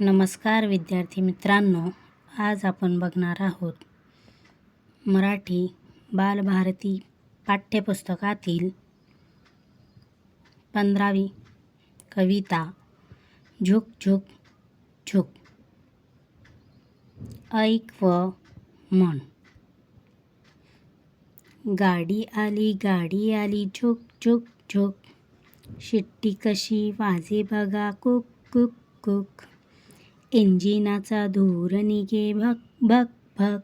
नमस्कार विद्यार्थी मित्रांनो आज आपण बघणार आहोत मराठी बालभारती पाठ्यपुस्तकातील पंधरावी कविता झुक झुक झुक. ऐक व म्हण. गाडी आली गाडी आली झुक झुक झुक. शिट्टी कशी वाजे बघा कुक कुक कुक. इंजिनाचा धूर निघे भक भक भक.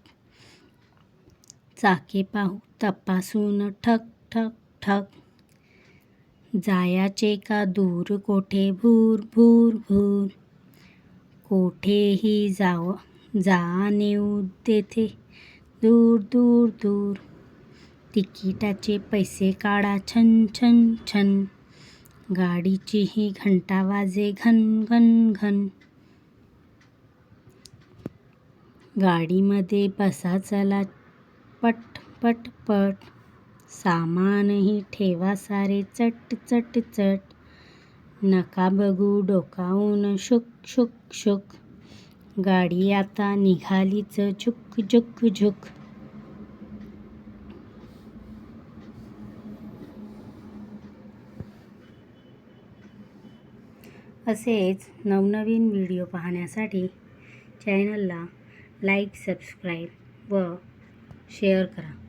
चाके पाहू तपासून ठक ठक ठक. जायाचे का दूर कोठे भूर भूर भूर. कोठेही जाव जा नेऊ देते दूर दूर दूर. तिकिटाचे पैसे काढा छन छन छन. गाडीचीही घंटा वाजे घन घन घन. गाडीमध्ये बसा चला पट पट पट. सामानही ठेवा सारे चट चट चट. नका बघू डोकावून शुक शुक शुक. गाडी आता निघालीच झुक झुक झुक. असेच नवनवीन व्हिडिओ पाहण्यासाठी चॅनलला लाईक सबस्क्राईब व शेअर करा.